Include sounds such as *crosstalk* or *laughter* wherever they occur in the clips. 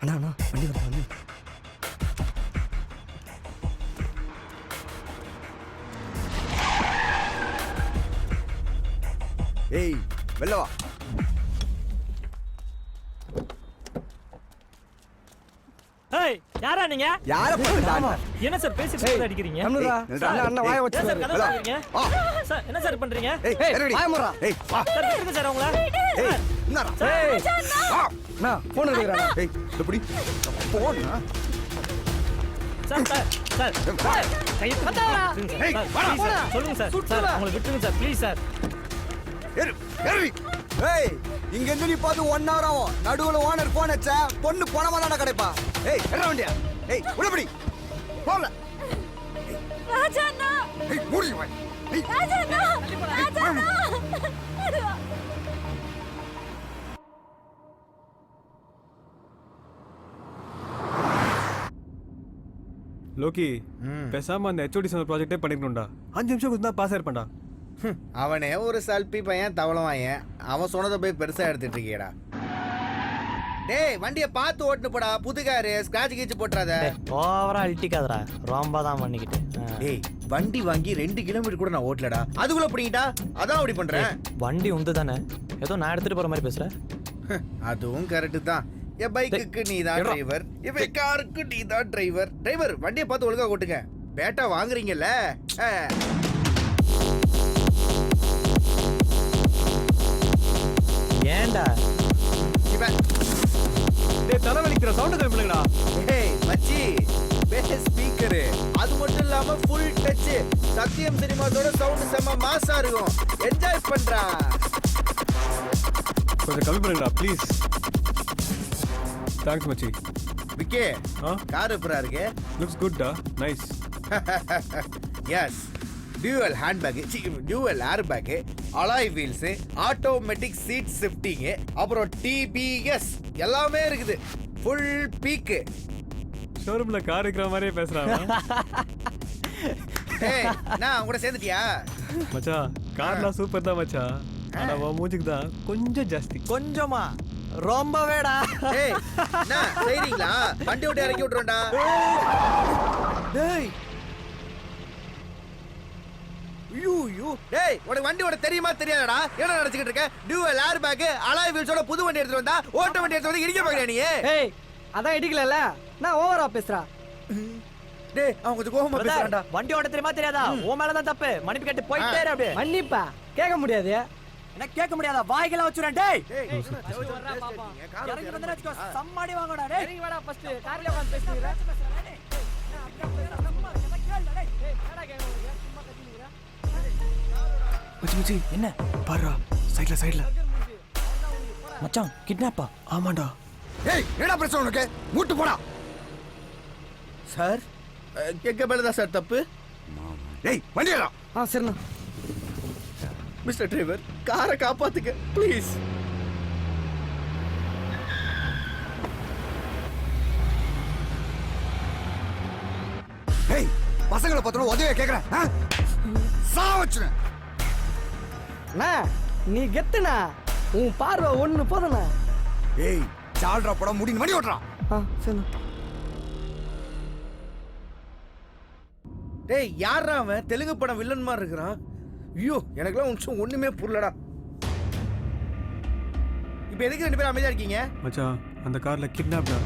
அண்ணா அண்ணா வண்டி வருது வண்டி ஏய் வெளில வா. ஏய் யாரா நீங்க? யார பாத்து என்ன சார் பேசிட்டு இருக்கும்போது அடிக்கிறீங்க? அண்ணா, வாய வச்சு சார் கதை. சொல்றீங்க. சார் என்ன சார் பண்றீங்க? ஏய் வாய சார் உங்கள ஏய் என்னடா? ஏய் வா. அண்ணா போன் எடுக்கிறா. ஏய் இப்படி போனா சார் சார் சார் சார் கையை சொல்லுங்க சார் சார் உங்களை விட்டுருங்க சார் ப்ளீஸ் சார். ஏறு ஏறி. ஏய் இங்க இருந்து நீ பார்த்து ஒன் ஹவர் ஆகும். நடுவுல ஓனர் போன் வச்சா பொண்ணு போனமா தானே கிடைப்பா. ஏய் என்ன வண்டியா. ஏய் உள்ளபடி. போல ராஜாண்ணா ஏய் மூடி வை ஏய். ராஜாண்ணா ராஜாண்ணா லோகி பேசாம அந்த ஹெச்ஓடி சொன்ன ப்ராஜெக்டே பண்ணிருக்கணும்டா அஞ்சு நிமிஷம் கொடுத்தா பாஸ் ஆயிருப்பேன்டா. அவனே ஒரு சல்பி பையன் தவளவாயன் அவன் சொன்னதை போய் பெருசா எடுத்துட்டு இருக்கியடா. டேய் வண்டியை பார்த்து ஓட்டுனு போடா புது காரு ஸ்கிராட்ச் கீச்சு போட்டுறாத. ஓவரா அழட்டிக்காதடா ரொம்ப தான் பண்ணிக்கிட்டு. டேய் வண்டி வாங்கி ரெண்டு கிலோமீட்டர் கூட நான் ஓட்டலடா. அதுக்குள்ள பிடிக்கிட்டா அதான் அப்படி பண்றேன். வண்டி உந்து தானே ஏதோ நான் எடுத்துட்டு போற மாதிரி பேசுற. அதுவும் கரெக்ட் தான். என் பைக்குக்கு நீ தான் டிரைவர் இவன் காருக்கு நீ தான் டிரைவர் டிரைவர் வண்டியை பார்த்து ஒழுங்கா ஓட்டுங்க. பேட்டா வாங்குறீங்கல்ல? ஆ. ஏன்டா? இவன் டேய் தலைவலிக்கிற சவுண்ட் கம்மி பண்ணுங்கடா ஏய் மச்சி பேஸ் ஸ்பீக்கரு அது மட்டும் இல்லாம ஃபுல் டச் சத்தியம் சினிமாஸோட சவுண்ட் செம்ம மாசா இருக்கும். என்ஜாய் பண்றா. கொஞ்சம் கம்மி பண்ணுங்கடா ப்ளீஸ் தேங்க்ஸ் மச்சி விக்கே ஆ கார் எப்பரா இருக்கு? லுக்ஸ் குட்டா nice yes dual handbag dual airbag alloy wheels automatic seat shifting அப்புறம் டிபிஎஸ் எல்லாமே இருக்குது. ஃபுல் பீக்கு ஷோரூம்ல கார் இருக்கிற மாதிரியே பேசுறான் *laughs* ஏய் நான் கூட சேர்ந்துட்டியா? மச்சான் கார்லாம் சூப்பர் தான் மச்சான். ஆனா உன் மூஞ்சிக்கு தான் கொஞ்சம் ஜாஸ்தி. கொஞ்சமா. ரொம்பவேடா. ஏய் என்ன செய்றீங்களா? வண்டி விட்டு இறக்கி விட்டுறோம்டா டேய். ஐயோ டேய் உனக்கு வண்டி ஓட தெரியுமா தெரியாதடா? என்ன நினைச்சுக்கிட்டு இருக்க? டியூவல் ஏர் பேக் அலாய் வீல்ஸோட புது வண்டி எடுத்துட்டு வந்தா ஓட்ட வண்டி எடுத்து வந்து இடிக்க பாக்குறியா நீ? ஏய் அதான் இடிக்கலல நான் ஓவரா பேசுறா டேய் அவன் கொஞ்சம் கோவமா பேசுறான்டா. வண்டி ஓட்ட தெரியுமா தெரியாதா? உன் மேல தான் தப்பு. மன்னிப்பு கேட்டு போயிட்டே இரு அப்படியே. மன்னிப்பா. கேட்க முடியாது. என்ன கேட்க முடியாதா வாய்க்கெல்லாம் வச்சுறேன். டேய்! இறங்கி வந்து வச்சுக்கோ. சம்மாடி வாங்கடா டேய். இறங்கி வாடா ஃபர்ஸ்ட் கார்ல உட்கார்ந்து பேசுறீங்க மச்சி மச்சி என்ன? பாருடா சைடுல சைடுல மச்சான் கிட்னாப்பா ஆமாண்டா. ஏய் என்னடா பிரச்சனை உனக்கு? மூட்டு போடா. சார்? எங்க மேலதான் சார் தப்பு? ஏய் வண்டி ஏறா ஆ சரிண்ணா. மிஸ்டர் டிரைவர் காரை காப்பாத்துங்க ப்ளீஸ் ஏய் பசங்களை பார்த்தோம் உதவியா கேக்குறேன். ஆ? சா வச்சுனேன் அண்ணா நீ கெத்துண்ணா உன் பார்வை ஒண்ணு போதுண்ணா ஏய் சால்ரா படம் முடிந்து வண்டி ஓட்டுறான். ஆ சரிண்ணா டேய் யாரா அவன்? தெலுங்கு படம் வில்லன் மாதிரி இருக்கிறான். ஐயோ எனக்குலாம் நிமிஷம் ஒண்ணுமே புரியலடா. இப்போ எதுக்கு ரெண்டு பேரும் அமைதியா இருக்கீங்க? மச்சான் அந்த கார்ல கிட்னாப்டா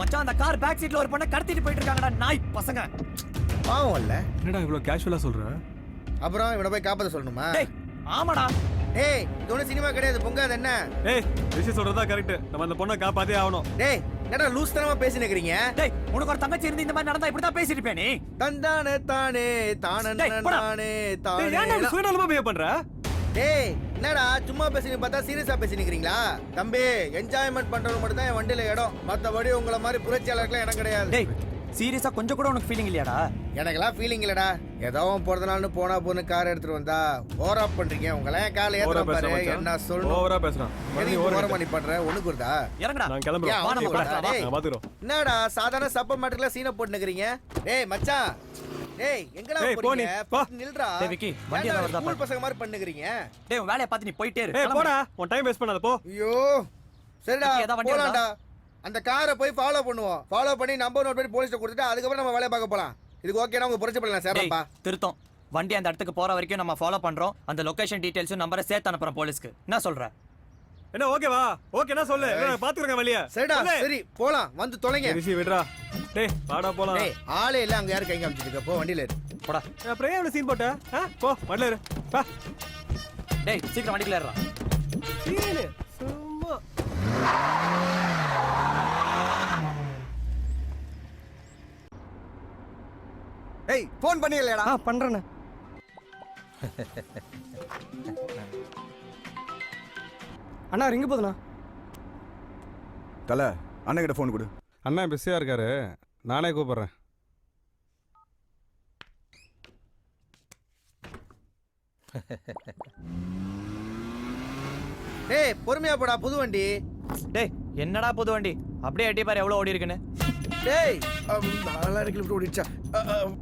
மச்சான் அந்த கார் பேக் சீட்ல ஒரு பொண்ணை கடத்திட்டு போயிட்டு இருக்காங்கடா நாய் பசங்க. பாவம் இல்ல. என்னடா இவ்வளவு கேஷுவலா சொல்ற? அப்புறம் இவனை போய் காப்பாத்த சொல்லணுமா? டேய் ஆமாடா. டேய் இது ஒன்றும் சினிமா கிடையாது பொங்காது என்ன? ஏய் விஷயம் சொல்றதா கரெக்ட் நம்ம அந்த பொண்ணை காப்பாத்தே ஆகணும். டேய் என்னடா லூஸ் தனமா பேசி நிக்கிறீங்க டேய் உனக்கு ஒரு தங்கச்சி இருந்து இந்த மாதிரி நடந்தா இப்படி தான் பேசிட்டு இருப்பே நீ? தந்தானே தானே தானே. தானே டேய், ஏன்டா தானே சுயநலமா பிஹேவ் பண்ற? டேய் என்னடா சும்மா பேசுறீங்க பார்த்தா சீரியஸா பேசினிக்கிறீங்களா? தம்பி என்ஜாய்மெண்ட் பண்றவங்க மட்டும் தான் என் வண்டியில இடம். மத்தபடி உங்கள மாதிரி புரட்சியாளருக்குலாம் இடம் கிடையாது. டேய் சீரியஸா கொஞ்சம் கூட உனக்கு ஃபீலிங் இல்லையாடா? எனக்கெல்லாம் ஃபீலிங் இல்லடா. ஏதோ பிறந்த நாள்னு போனா போன்னு கார் எடுத்துட்டு வந்தா ஓவரா பண்றீங்க. உங்களெல்லாம் என் கால ஏத்துற பாரு. என்ன சொல்லணும்? ஓவரா பேசுறான் எதுக்கு ஓவரா பண்ணி பண்ற ஒண்ணு குடுதா இறங்குடா. நான் கிளம்புறேன். ஏன், வா, நீ போடா. போடா. நான் பாத்துக்கிறோம் என்னடா சாதாரண சப்ப மாட்டுக்குலாம் சீனை போட்டு நிக்கிறீங்க டேய் மச்சான். டேய் எங்கடா போறீங்க? நீ, போ. நில்றா. டேய், விக்கி, வண்டி எல்லாம் வருதா. பசங்க மாதிரி பண்ணுகிறீங்க டேய் உன் வேலையை பார்த்து நீ போயிட்டே இரு. ஏய். போடா. உன் டைம் வேஸ்ட் பண்ணாத போ. ஐயோ. சரிடா போலாம்டா. அந்த காரை போய் ஃபாலோ பண்ணுவோம். ஃபாலோ பண்ணி நம்பர் நோட் பண்ணி போலீஸ்ல கொடுத்துட்டு அதுக்கப்புறம் நம்ம வேலையை பார்க்க போலாம். இதுக்கு ஓகேனா உங்க புரட்சி பண்ணலாம் சேரப்பா திருத்தம். வண்டி அந்த இடத்துக்கு போற வரைக்கும் நம்ம ஃபாலோ பண்றோம். அந்த லொகேஷன் டீடைல்ஸும் நம்பரை சேர்த்து அனுப்புறோம் போலீஸ்க்கு என்ன சொல்ற? என்ன ஓகேவா ஓகேனா சொல்லு. பாத்துக்கிறேங்க வழிய. சரிடா சரி போலாம். வந்து தொலைங்க. ரிஷி விடுறா. டேய் வாடா போலாம். டேய் ஆளே இல்ல. அங்க யாரு கை காமிச்சிட்டு போ வண்டியில இரு போடா. அப்புறம் ஏன் இவ்வளவு சீன் போட்ட? ஆ? போ வண்டில இரு பா. டேய் சீக்கிரம் வண்டிக்குள்ள ஏறுடா. சீனு. சும்மா. ஏய் ஃபோன் பண்ணிடலடா ஆ பண்றேண்ணே. அண்ணா ரிங்கு போதுண்ணா. தல அண்ணன் ஃபோன் கொடு. அண்ணன் பிஸியாக இருக்காரு. நானே கூப்பிட்றேன். டேய் பொறுமையா போடா புது வண்டி. டேய் என்னடா புது வண்டி? அப்படியே எட்டி பாரு எவ்வளவு ஓடி இருக்குன்னு. டேய். நாலாயிரம் கிலோமீட்டர் ஓடிடுச்சா.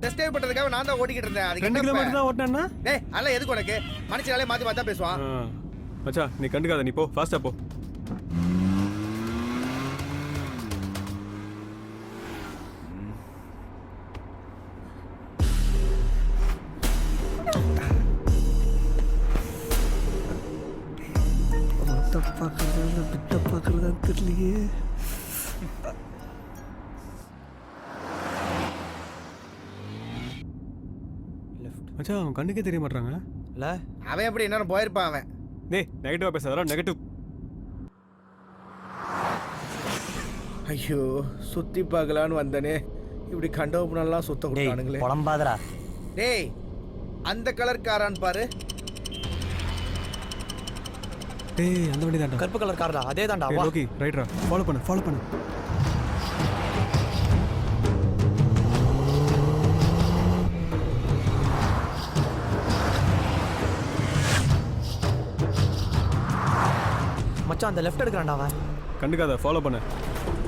டெஸ்ட் டைவ் பண்றதுக்காக நான் தான் ஓடிக்கிட்டு இருந்தேன். அதுக்கு ரெண்டு கிலோமீட்டர்? தான் ஓட்டினா டேய் அதெல்லாம் எதுக்கு உனக்கு? மனுஷனாலே மாத்தி மாத்தா பேசுவான். மச்சா நீ கண்டுக்காத நீ போ ஃபாஸ்டா போ. மச்சா அவன் கண்ணுக்கே தெரிய மாட்டாங்க இல்ல அவன் எப்படி என்னன்னு போயிருப்பான் அவன்? டேய் நெகட்டிவா பேசாதடா நெகட்டிவ் ஐயோ சுத்தி பார்க்கலான்னு வந்தனே. இப்படி கண்டோப்புனெல்லாம் சுத்த டேய் கொடுத்தானுங்களே புலம்பாதடா. டேய் அந்த கலர் காரான்னு பாரு. டேய் அந்த வண்டி தான்டா கருப்பு கலர் கார்டா அதே தான்டா வா ஓகே ரைட்ரா ஃபாலோ பண்ணு ஃபாலோ பண்ணு. மச்சான் அந்த லெஃப்ட் எடுக்கறான்டா அவன். கண்டுக்காத ஃபாலோ பண்ணு.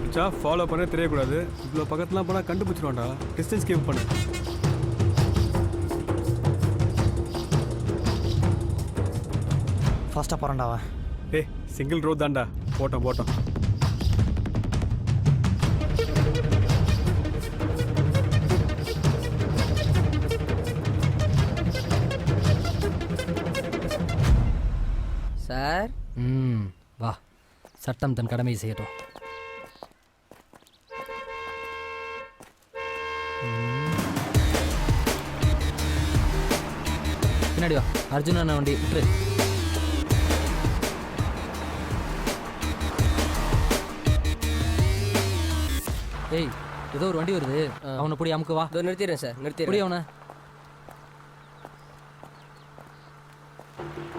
மச்சா ஃபாலோ பண்ண தெரியக்கூடாது. இவ்வளோ பக்கத்துலாம் போனால் கண்டுபிடிச்சிருவான்டா. டிஸ்டன்ஸ் கீப் பண்ணு. ஃபாஸ்டா போறான்டா அவன். டேய் சிங்கிள் ரோட் தான்டா. போட்டோம் போட்டோம் சார்? ம். வா சட்டம் தன் கடமை செய்யட்டும். பின்னாடி வா அர்ஜுன் அண்ணன் வண்டி விட்டுரு. ஏய் ஏதோ ஒரு வண்டி வருது. அவனை பிடி அமுக்கு வா. நிறுத்திடுறேன் சார் நிறுத்திடுறேன். அவனை.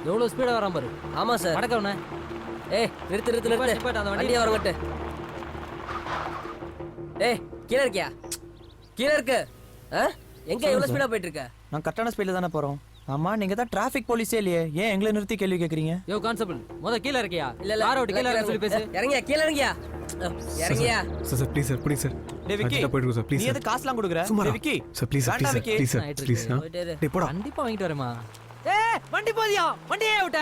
எவ்வளோ ஸ்பீடாக வரான் பாரு. ஆமா சார். வணக்கம் அவனை. ஏய் நிறுத்து நிறுத்து நிறுத்து நிப்பாட்டு, அந்த வண்டியை வரங்கட்டு ஏய் கீழே இருக்கியா கீழே இருக்கு ஆ எங்க எவ்வளவு ஸ்பீடா போயிட்டு இருக்க நான் கரெக்டான ஸ்பீட்ல தானே போறோம் ஆமா நீங்க தான் டிராஃபிக் போலீஸே இல்லையே ஏன் எங்களை நிறுத்தி கேள்வி கேக்குறீங்க யோ கான்ஸ்டபிள் முத கீழே இருக்கியா இல்ல இல்ல காரை விட்டு கீழே இறங்க சொல்லி பேசு இறங்கியா கீழே இறங்கியா இறங்கியா sir sir please sir please sir டேய் விக்கி போயிட்டு சார் நீ ப்ளீஸ் எது சார் காசுலாம் கொடுக்குற டேய் Vicky sir please sir please sir please இரு. டேய் போடா கண்டிப்பா வாங்கிட்டு வரேமா ஏ வண்டி போதியா வண்டியே விட்ட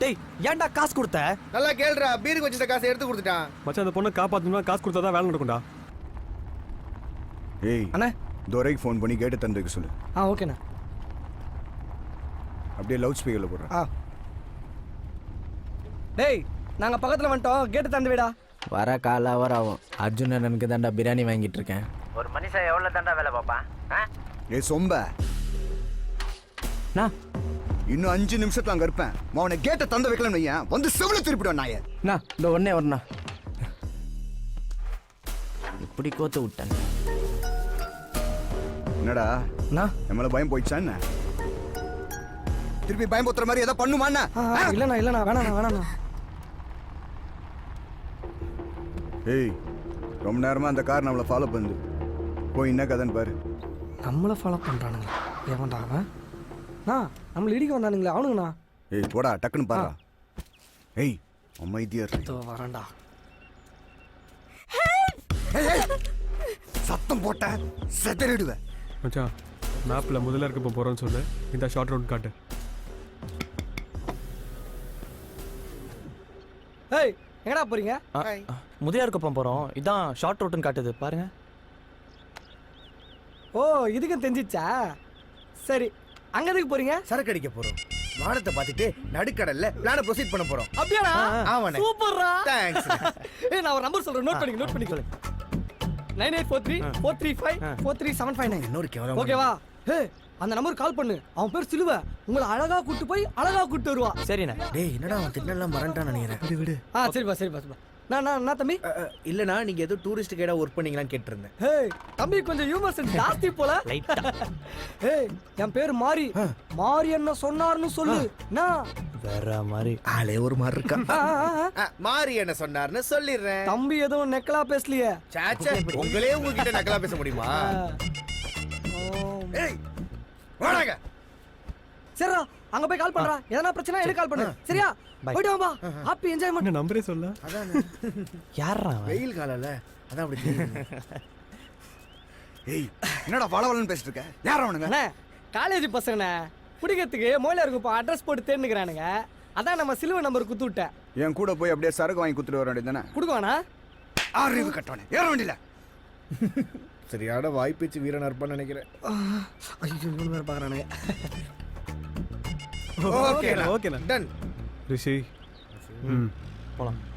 டேய் ஏன்டா காசு கொடுத்த? நல்லா கேளுடா பீருக்கு வச்சிருந்த காசை எடுத்து கொடுத்துட்டான் மச்சான் அந்த பொண்ணை காப்பாற்றணும்னா காசு கொடுத்தா தான் வேலை நடக்கும்டா. ஏய் அண்ணே. துரைக்கு ஃபோன் பண்ணி கேட்டு தந்து வைக்க சொல்லு. ஆ ஓகேண்ணா. அப்படியே லவுட் ஸ்பீக்கரில் போடுறேன் ஆ. டேய் நாங்க பக்கத்துல வந்துட்டோம். கேட்டு தந்து விடா வர கால் அவர் ஆகும். அர்ஜுன் அண்ணனுக்கு தான்டா பிரியாணி வாங்கிட்டு இருக்கேன். ஒரு மனுஷன் எவ்வளவு தாண்டா வேலை பார்ப்பான்? ஏய் சொம்ப. நான் இன்னும் அஞ்சு நிமிஷத்துல அங்க இருப்பேன். அவனை கேட்டை தந்து வைக்கலன்னு வையேன். வந்து செவில திருப்பிடுவேன் நாயே. நான் இந்த உடனே வரண்ணா இப்படி கோத்து விட்டேன்? என்னடா? அண்ணா என் மேல பயம் போயிடுச்சா என்ன? திருப்பி பயம் போத்துற மாதிரி ஏதாவது பண்ணுமா என்ன? இல்லண்ணா இல்லண்ணா வேணாண்ணா வேணாண்ணா ஏய் ரொம்ப நேரமா அந்த கார் நம்மளை ஃபாலோ பண்ணுது. போய் என்ன கதைன்னு பாரு. நம்மளை ஃபாலோ பண்ணுறானுங்க எவன்டா அவன். அண்ணா நம்மள இடிக்க வந்தானுங்களே அவனுங்கண்ணா. ஏய் போடா டக்குன்னு பாரு ஏய் அமைதியா இரு. இதோ வரேன்டா. ஏய், ஏய். சத்தம் போட்ட செதறிடுவேன் மச்சான் மேப்பில் முதல்ல இருக்க இப்போ போகிறோன்னு சொல்லு. இந்த ஷார்ட் ரோட் காட்டு. ஏய் எங்கடா போறீங்க? முதியார் குப்பம் போறோம். இதான் ஷார்ட் ரூட்னு காட்டுது. பாருங்க. ஓ இதுக்கும் தெரிஞ்சிச்சா? சரி அங்க எதுக்கு போறீங்க? சரக்கு அடிக்க போறோம். வானத்தை பார்த்துட்டு நடுக்கடல்ல பிளான ப்ரொசீட் பண்ண போறோம். அப்படியாடா? ஆமாண்ணே. சூப்பர்ரா. தேங்க்ஸ் *laughs* ஏய் நான் ஒரு நம்பர் சொல்றேன். நோட் பண்ணிக்க நோட் பண்ணிக்க. Nine eight four three four three five four three seven five nine இன்னொரு கேவலம் ஓகேவா ஹே அந்த நம்பருக்கு கால் பண்ணு. அவன் பேர் சிலுவ. உங்களை அழகா கூட்டு போய் அழகா கூட்டு வருவா. சரிண்ணே. டேய் என்னடா அவன் திட்டலாம் மறந்துட்டான் நினைக்கிறேன். விடு விடு ஆ சரிப்பா சரிப்பா சரிப்பா நான் நான் நான் தம்பி? இல்லனா நீங்க ஏதோ டூரிஸ்ட் கைடா ஒர்க் பண்ணீங்களான்னு கேட்டிருந்தேன். ஹே தம்பி கொஞ்சம் ஹியூமர் சென்ஸ் ஜாஸ்தி போல. லைட்டா ஹே என் பேர் மாரி. மாரி என்ன சொன்னார்னு சொல்லு. நான் வேற மாதிரி ஆளே ஒரு மாதிரி இருக்கா? மாறி என்ன சொன்னார்னு சொல்லிடுறேன். தம்பி எதுவும் நெக்கலா பேசலையே? சாச்சா உங்களே உங்ககிட்ட நக்கலா பேச முடியுமா. ஏய் வாடாங்க. சரிடா அங்க போய் கால் பண்றா. எதனா பிரச்சனை எனக்கு கால் பண்ணு. சரியா. போயிட்டு வாமா ஹாப்பி என்ஜாய்மெண்ட் என்ன நம்பரே சொல்ல? அதான். யாரா வெயில் காலம்ல அதான் அப்படி தெரியுது. ஏய் என்னடா வளவலன்னு பேசிட்டு இருக்க யார் அவனுங்க? அண்ணே காலேஜ் பசங்கண்ணே குடிக்கிறதுக்கு மோயில இருக்கும் இப்போ அட்ரஸ் போட்டு தேர்ந்துக்கிறானுங்க அதான் நம்ம சிலுவை நம்பர் குத்து விட்டேன். என் கூட போய் அப்படியே சரக்கு வாங்கி குத்துட்டு வர வேண்டியதானே கொடுக்குவானா? அறிவு கட்டவனே. ஏற வேண்டியல சரியான வாய்ப்பேச்சு வீரனா இருப்பான்னு நினைக்கிறேன். ஐயோ மூணு பேர் பார்க்குறானுங்க ஓகேண்ணா. ஓகேண்ணா. டன் ரிஷி. ம். போலாம்.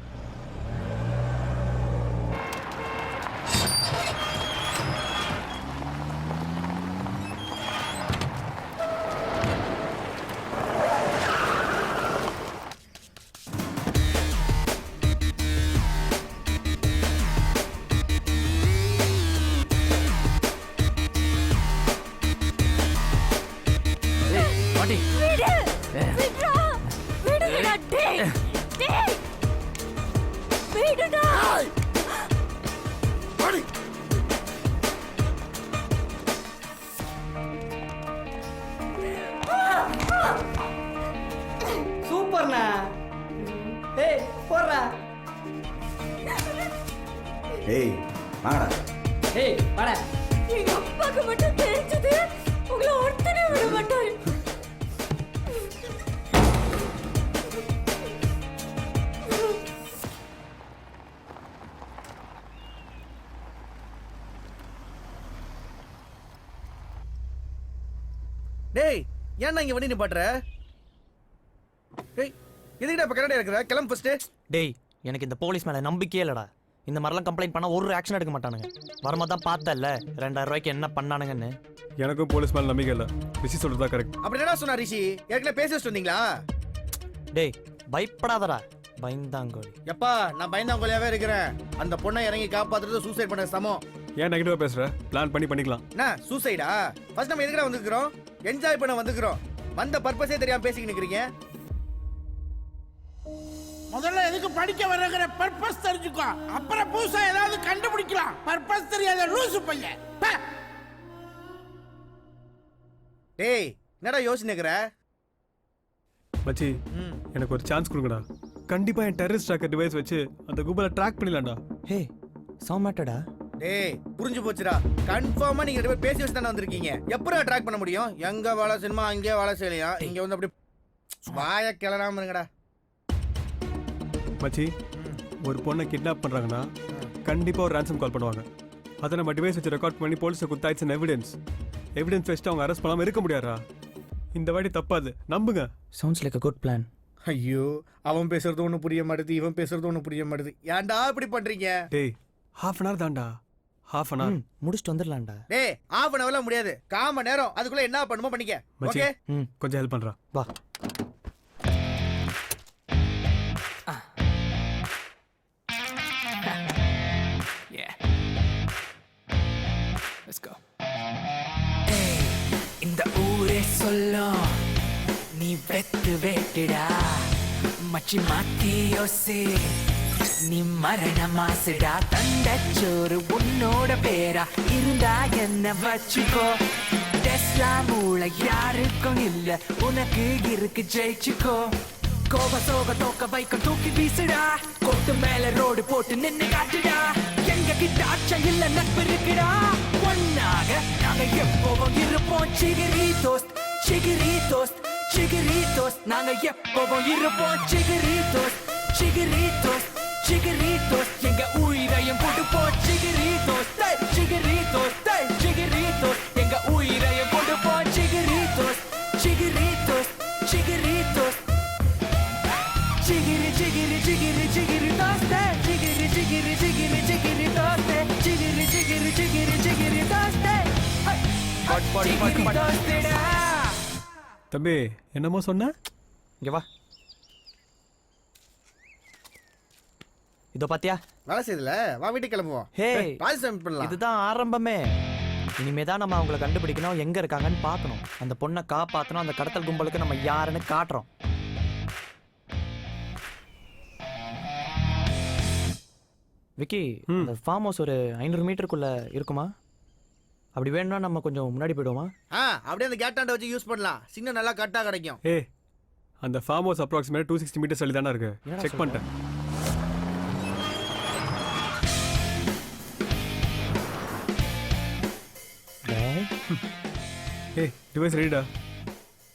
டேய் ஏன்டா இங்க வண்டி நிப்பாட்டுற? டேய் எதுக்குடா இப்ப கரண்ட் இருக்கிற? கிளம்பு ஃபர்ஸ்ட் டேய் எனக்கு இந்த போலீஸ் மேல நம்பிக்கையே இல்லடா. இந்த மாதிரிலாம் கம்ப்ளைண்ட் பண்ணா ஒரு ஆக்ஷன் எடுக்க மாட்டானுங்க. வரும்போது தான் பார்த்தல ரெண்டாயிரம் ரூபாய்க்கு என்ன பண்ணானுங்கன்னு. எனக்கும் போலீஸ் மேலே நம்பிக்கை இல்லை. ரிஷி சொல்கிறது கரெக்ட் அப்படி என்னடா சொன்னா ரிஷி? ஏற்கனவே பேசி வந்தீங்களா? டேய் பயப்படாதடா. பயந்தாங்கோலி எப்பா நான் பயந்தாங்கோலியாவே இருக்கிறேன். அந்த பொண்ணை இறங்கி காப்பாத்துறது சூசைட் பண்ண சமம். ஏன் நெகட்டிவாக பேசுகிற பிளான் பண்ணி பண்ணிக்கலாம். என்ன சூசைடா ஃபர்ஸ்ட் நம்ம எதுக்குடா வந்துக்கிறோம் என்ஜாய் பண்ண வந்துக்கிறோம் வந்த பர்பஸே தெரியாம பேசிக்கிட்டு நிக்கிறீங்க முதல்ல எதுக்கு படிக்க வர்றங்கிற பர்பஸ் தெரிஞ்சுக்கோ. அப்புறம் புதுசா ஏதாவது கண்டுபிடிக்கலாம். பர்பஸ் தெரியாத லூசு பையன். பே. டேய் என்னடா யோசிச்சுக்கிற மச்சி எனக்கு ஒரு சான்ஸ் கொடுங்கடா. கண்டிப்பாக என் டெரரிஸ்ட் ட்ராக்கர் டிவைஸ் வச்சு அந்த கும்பலை ட்ராக் பண்ணிடலாம்டா. ஹே சௌமேட்டடா டேய் புரிஞ்சு போச்சுடா. கன்ஃபார்மா நீங்க ரெண்டு பேரும் பேசி வச்சு தானே வந்திருக்கீங்க. எப்படா ட்ராக் பண்ண முடியும்? எங்க வேலை சினிமா அங்கேயே வேலை செய்யலையா? இங்க வந்து அப்படி வாய கிளறாம இருங்கடா. மச்சி ஒரு பொண்ணை கிட்னாப் பண்ணுறாங்கன்னா கண்டிப்பாக ஒரு ransom கால் பண்ணுவாங்க. அதை நம்ம டிவைஸ் வச்சு ரெக்கார்ட் பண்ணி போலீஸை கொடுத்தாயிடுச்சு எவிடன்ஸ் எவிடன்ஸ் வச்சுட்டு அவங்க அரெஸ்ட் பண்ணாமல் இருக்க முடியாதா? இந்த வாட்டி தப்பாது. நம்புங்க. Sounds like a good plan ஐயோ அவன் பேசுறது ஒண்ணு புரிய மாட்டுது இவன் பேசுறது ஒண்ணு புரிய மாட்டுது. ஏன்டா இப்படி பண்றீங்க? டேய் ஹாஃப் அன் ஹவர் தான்டா. ஹாஃப் அன் ஹவர் முடிச்சுட்டு வந்துடலாம்டா. டேய் ஆஃப் அன் ஹவர்லாம் முடியாது. கால் மணி நேரம். அதுக்குள்ள என்ன பண்ணுமோ பண்ணிக்க. ஓகே ம். கொஞ்சம் ஹெல்ப் பண்ணுறா வா. இந்த ஊரே சொல்லும் நீ வெத்து வேட்டுடா. மச்சி மாத்தி யோசி. நீ மரணமாசுடா. தண்டச்சோறு உன்னோட பேரா. இருந்தா என்ன வச்சுக்கோ. டெஸ்லா மூளை யாருக்கும் இல்ல. உனக்கு இருக்கு ஜெயிச்சுக்கோ. கோப சோக தோக்க வைக்க தூக்கி வீசுடா. கொட்டு மேல ரோடு போட்டு நின்னு காட்டுடா. எங்க கிட்ட அச்சம் இல்ல நட்பு இருக்குடா. ஒன்னாக நாங்க எப்பவும் இருப்போம். சிகிரி தோஸ்த் சிகிரி தோஸ்த் சிகிரி தோஸ்த். நாங்க எப்பவும் இருப்போம். சிகிரி தோஸ்த் சிகிரி தோஸ்த். சிகரித்தோஸ் எங்க உயிரையும் போட்டு போ சிகரித்தோஸ் சிகரித்தோஸ் சிகரித்தோஸ் எங்க உயிரையும் போட்டு போ சிகரித்தோஸ் சிகரித்தோஸ் சிகரித்தோஸ் சிகிரி சிகிரி சிகிரி சிகிரி தோஸ்தே சிகிரி சிகிரி சிகிரி சிகிரி தோஸ்தே சிகிரி சிகிரி சிகிரி சிகிரி தோஸ்தே தம்பி என்னமோ சொன்ன? இங்க வா. இதோ பாத்தியா? வேலை செய்யுதுல வா வீட்டுக்கு கிளம்புவோம். ஹே ராஜசாமி பண்ணலாம். இதுதான் ஆரம்பமே. இனிமே தான் நம்ம அவங்கள கண்டுபிடிக்கணும். எங்க இருக்காங்கன்னு பார்க்கணும். அந்த பொண்ணை காப்பாத்தணும். அந்த கடத்தல் கும்பலுக்கு நம்ம யாருன்னு காட்டுறோம். விக்கி. இந்த ஃபார்ம் ஹவுஸ் ஒரு ஐநூறு மீட்டருக்குள்ள இருக்குமா? அப்படி வேணும்னா நம்ம கொஞ்சம் முன்னாடி போயிடுவோமா? ஆ அப்படியே அந்த கேட்டாண்ட வச்சு யூஸ் பண்ணலாம். சிக்னல் நல்லா கரெக்டாக கிடைக்கும். ஏ அந்த farm house approximate two sixty metres தள்ளி தானே இருக்கு. செக்? பண்ணிட்டேன். *laughs* ஏய் டிவைஸ் ரெடிடா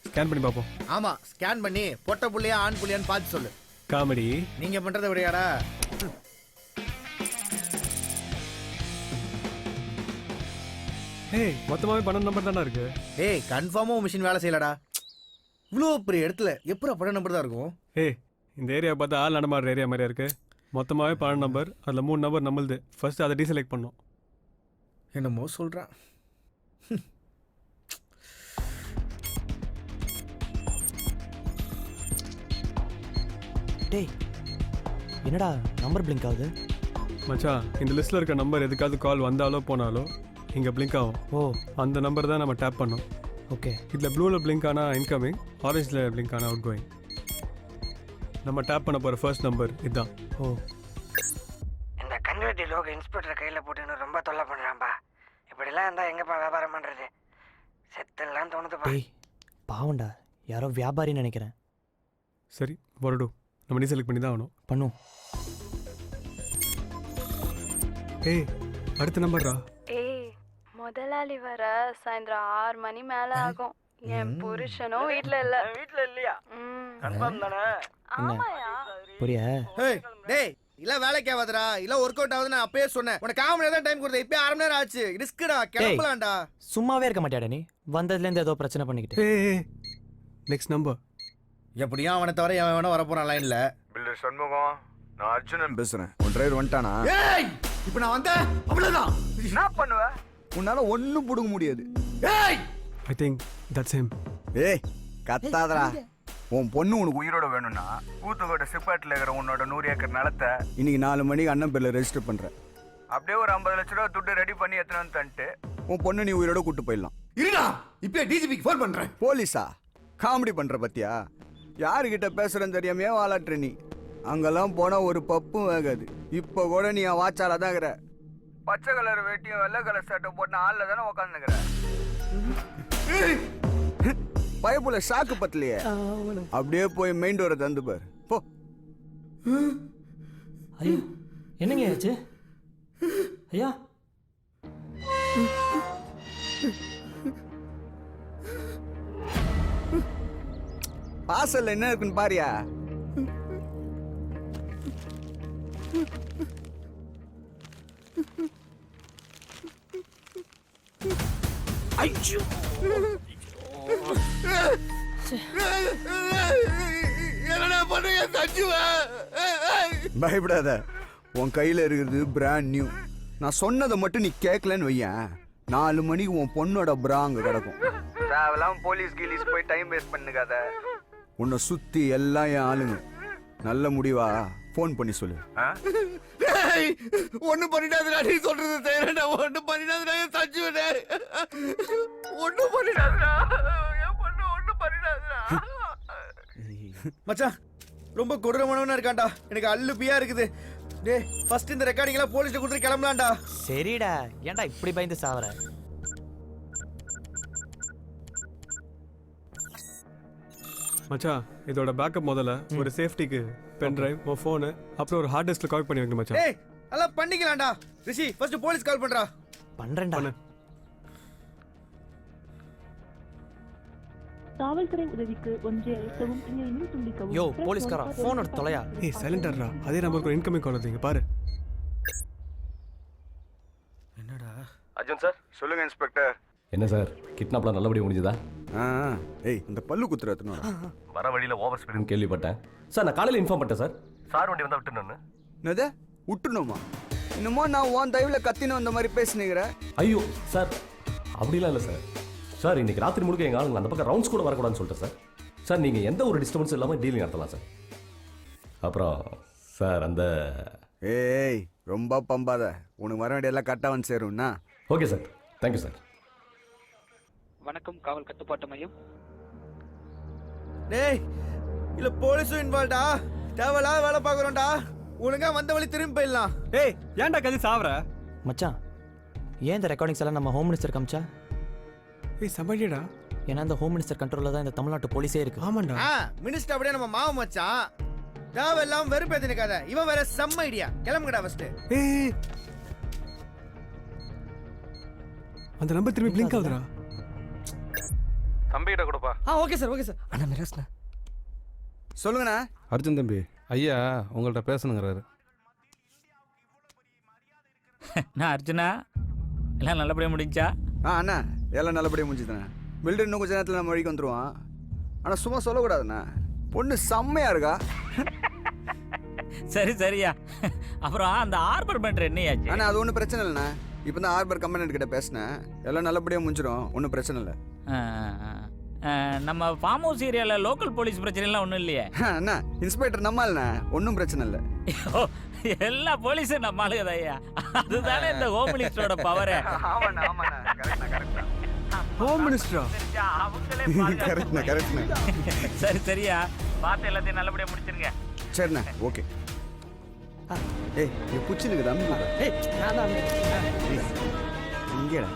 ஸ்கேன் பண்ணி பார்ப்போம் ஆமா ஸ்கேன் பண்ணி பொட்டை புள்ளையா ஆண் புள்ளையான்னு பார்த்து சொல்லு. காமெடி. நீங்க பண்றதை விடையாடா. ஏய் மொத்தமாவே பன்னெண்டு நம்பர் தானே இருக்கு. ஏய் கன்ஃபார்மா மிஷின் வேலை செய்யலடா. இவ்வளோ பெரிய இடத்துல எப்பறம் படம் நம்பர் தான் இருக்கும்? ஏய் இந்த ஏரியா பார்த்தா ஆள் நடமாடுற ஏரியா மாதிரியா இருக்கு. மொத்தமாவே பன்னெண்டு நம்பர் அதில் மூணு நம்பர் நம்மளுது. ஃபர்ஸ்ட் அதை டீசெலக்ட் பண்ணோம். என்னமோ சொல்றான். *laughs* டேய் என்னடா நம்பர் பிளிங்க் ஆகுது? மச்சான் இந்த லிஸ்ட்டில் இருக்க நம்பர் எதுக்காவது கால் வந்தாலோ போனாலோ இங்கே பிளிங்க் ஆகும். ஓ. அந்த நம்பர் தான் நம்ம டேப் பண்ணோம் ஓகே. இதில் ப்ளூவில் பிளிங்க் ஆனால் இன்கமிங் ஆரஞ்சில் பிளிங்க் ஆனால் அவுட் கோயிங் நம்ம டேப் பண்ண போகிற ஃபர்ஸ்ட் நம்பர் இதுதான் ஓ. இந்த கன்வெர்ட்டி லோக இன்ஸ்பெக்டர் கையில் போட்டுன்னு ரொம்ப தொல்லை பண்ணுறான்பா இப்படிலாம் இருந்தால் எங்கப்பா வியாபாரம் பண்ணுறது செத்தெல்லாம் தோணுதுப்பா டேய் பாவம்டா. யாரோ வியாபாரின்னு நினைக்கிறேன். சரி வரடு. நம்ம டீசெலக்ட் பண்ணி தான் ஆகணும். பண்ணும் ஏய் அடுத்த நம்பர்ரா ஏய் முதலாளி வர சாயந்தரம் ஆறு மணி மேல ஆகும். என் புருஷனும் வீட்ல இல்ல. வீட்டில் இல்லையா. கன்ஃபார்ம் தானே? ஆமாயா. புரிய? ஏய் டேய் இல்ல வேலைக்கு ஆகாதுடா. இல்ல ஒர்க் அவுட் ஆகுது நான் அப்பயே சொன்னேன். உனக்கு கால் மணி தான் டைம் கொடுத்தேன் இப்போ அரை மணி நேரம் ஆச்சு. ரிஸ்க்குடா. கிளம்பலாம்டா. சும்மாவே இருக்க மாட்டியாடா நீ? வந்ததுலேருந்து ஏதோ பிரச்சனை பண்ணிக்கிட்டு. நெக்ஸ்ட் நம்பர் எப்படியும் அவனை தவிர எவன் வேணா வரப்போறான் லைன்ல பில்டர் சண்முகம் நான் அர்ஜுனன் பேசுறேன். உன் டிரைவர் வந்துட்டானா? ஏய் இப்போ நான் வந்தேன். அவ்வளவுதான். என்ன பண்ணுவ? உன்னால ஒன்றும் பிடுங்க முடியாது. ஏய்! ஐ திங்க் தட்ஸ் ஹிம் ஏய் கத்தாதடா. உன் பொண்ணு உனக்கு உயிரோட வேணும்னா ஊத்துக்கோட்டை சிப்பாட்டில் இருக்கிற உன்னோட நூறு ஏக்கர் நிலத்தை இன்னைக்கு நாலு மணிக்கு அண்ணன் பேர்ல ரெஜிஸ்டர் பண்றேன். அப்படியே ஒரு ஐம்பது லட்ச ரூபா துட்டு ரெடி பண்ணி எத்தனை வந்து தந்துட்டு உன் பொண்ணு நீ உயிரோட கூட்டு போயிடலாம். இருடா இப்போ டிஜிபிக்கு ஃபோன் பண்றேன். போலீஸா? காமெடி பண்ற பத்தியா? யாருக்கிட்ட பேசுறேன்னு தெரியாமையே வாலாட்டுற நீ? அங்கெல்லாம் போனா ஒரு பப்பும் வேகாது. இப்போ கூட நீ என் வாச்சால தான் இருக்கிற. பச்சை கலர் வேட்டியும் வெள்ளை கலர் சட்டை போட்டு ஆள்ல தானே உட்காந்துக்கிற பயப்புல ஷாக்கு பத்தலையே. அப்படியே போய் மெயின் டோரை தந்து பாரு. போ. ஐயோ என்னங்க ஆச்சு? ஐயா? வாசல்ல என்ன இருக்குன்னு பாரியா? பயப்படாத. உன் கையில இருக்கிறது பிராண்ட் நியூ நான் சொன்னதை மட்டும் நீ கேட்கலன்னு வையேன். நாலு மணிக்கு உன் பொண்ணோட பிரா அங்க கிடக்கும். தேவையில்லாம போலீஸ் கீலீஸ் போய் டைம் வேஸ்ட் பண்ணுக்காத. உன்னை சுத்தி எல்லாம் என் ஆளுங்க. நல்ல முடிவா? ஃபோன் பண்ணி சொல்லு. ஒண்ணு பண்ணிடாதடா நீ சொல்றது செய்யறா ஒண்ணு பண்ணிடாதடா சச்சுவனே. ஒண்ணு பண்ணிடாதடா என் பொண்ணு ஒண்ணு பண்ணிடாதடா மச்சான் ரொம்ப கொடூரமானவனா இருக்கான்டா. எனக்கு அல்லுப்பியா இருக்குது. டேய் ஃபர்ஸ்ட் இந்த ரெக்கார்டிங் எல்லாம் போலீஸ்ல கொடுத்து கிளம்பலாம்டா. சரிடா. ஏன்டா இப்படி பயந்து சாவற? மச்சான் இதோட பேக்கப் முதல்ல ஒரு சேஃப்டிக்கு பென் டிரைவ் உன் ஃபோனு அப்புறம் ஒரு ஹார்ட் டிஸ்க்ல கால் பண்ணி வைக்கணும் மச்சான். டேய் எல்லாம் பண்ணிக்கலாம்டா. ரிஷி ஃபர்ஸ்ட் போலீஸ் கால் பண்றா. பண்றேன்டா. காவல்துறை உதவிக்கு ஒன்றை அழுத்தவும் இல்லை இன்னும் துண்டிக்கவும். யோ போலீஸ்காரா ஃபோன் எடுத்து தொலையா ஏய் சைலண்டர்ரா அதே நம்பருக்கு ஒரு இன்கமிங் கால் வருது இங்க பாரு அர்ஜுன் சார் சொல்லுங்க இன்ஸ்பெக்டர் என்ன சார்? கிட்னாப்லாம் நல்லபடியாக முடிஞ்சுதா? ஆ ஏய் இந்த பல்லு குத்துறதுனோட வர வழியில் ஓவர் ஸ்பீடுன்னு கேள்விப்பட்டேன். சார் நான் காலையில் இன்ஃபார்ம் பண்ணிட்டேன் சார். சார் வண்டி வந்தால் விட்டுணுன்னு என்னது? விட்டுணுமா? என்னமோ நான் உன் தயவுல கத்தின்னு வந்த மாதிரி பேசினுங்கிற ஐயோ சார் அப்படிலாம் இல்லை சார். சார் இன்னைக்கு ராத்திரி முழுக்க எங்கள் ஆளுங்க அந்த பக்கம் ரவுண்ட்ஸ் கூட வரக்கூடாதுன்னு சொல்லிட்டேன் சார். சார் நீங்கள் எந்த ஒரு டிஸ்டர்பன்ஸும் இல்லாமல் டீலிங் நடத்தலாம் சார். அப்புறம் சார் அந்த ஏய் ரொம்ப பம்பாத. உனக்கு வர வேண்டியெல்லாம் கரெக்டாக வந்து சேரும்னா okay sir. Thank you sir. வணக்கம் காவல் கட்டுப்பாட்டு மையம். டேய் இல்ல போலீஸும் இன்வால்வ்டா தேவையில்லாத வேலை பார்க்குறோம்டா. ஒழுங்கா வந்த வழி திரும்பி போயிடலாம். ஏய் ஏன்டா கதி சாவற? மச்சான் ஏன் இந்த ரெக்கார்டிங்ஸ் எல்லாம் நம்ம ஹோம் மினிஸ்டர் காமிச்சா ஏய் சமாளியடா. ஏன்னா இந்த ஹோம் மினிஸ்டர் கண்ட்ரோலில் தான் இந்த தமிழ்நாட்டு போலீஸே இருக்கு. ஆமாண்டா. ஆ மினிஸ்டர் அப்படியே நம்ம மாவு மச்சான். தேவையில்லாம வெறுப்பேத்தி நிக்காத இவன் வேற செம்ம ஐடியா கிளம்புங்கடா ஃபர்ஸ்ட் ஏய். அந்த நம்பர் திரும்பி பிளிங்க் ஆகுதுடா. தம்பிகிட்ட கொடுப்பா. ஆ ஓகே சார் ஓகே சார் அண்ணா மிராஸ்ண்ணா. சொல்லுங்கண்ணா. அர்ஜுன் தம்பி ஐயா உங்கள்கிட்ட பேசணுங்கிறாரு. நான் அர்ஜுனா? எல்லாம் நல்லபடியாக முடிஞ்சா? ஆ அண்ணா. எல்லாம் நல்லபடியாக முடிஞ்சுதுண்ணே. பில்டர் இன்னும் கொஞ்ச நேரத்தில் நம்ம வழிக்கு வந்துருவான். ஆனால் சும்மா சொல்லக்கூடாதுண்ணா. பொண்ணு செம்மையா இருக்கா? சரி சரியா. அப்புறம் அந்த ஆர்பர் பண்ற என்னையாச்சு? ஆனால் அது ஒன்றும் பிரச்சனை இல்லைண்ணா. இப்போ தான் ஆர்பர் கம்பெனி கிட்ட பேசினேன். எல்லாம் நல்லபடியாக முடிஞ்சிடும் ஒன்றும் பிரச்சனை இல்லை. நம்ம ஃபார்ம் ஹவுஸ் ஏரியாவில் லோக்கல் போலீஸ் பிரச்சனைலாம் ஒன்றும் இல்லையே? அண்ணா இன்ஸ்பெக்டர் நம்மால்ண்ணா ஒன்றும் பிரச்சனை இல்லை. எல்லா போலீஸும் நம்ம ஆளுகதான் ஐயா. அதுதானே இந்த ஹோம் மினிஸ்டரோட பவரு ஆமாண்ணா ஆமாண்ணா. கரெக்ட்ண்ணா கரெக்டா ஹோம் மினிஸ்டரா கரெக்ட்ண்ணா கரெக்ட்ண்ணா சரி சரியா? பார்த்து எல்லாத்தையும் நல்லபடியாக முடிச்சிருங்க. சரிண்ணா ஓகே. ஏய் நீ புச்சினுக்கு தம்பி ஏய் நான் தான் இங்கேடா.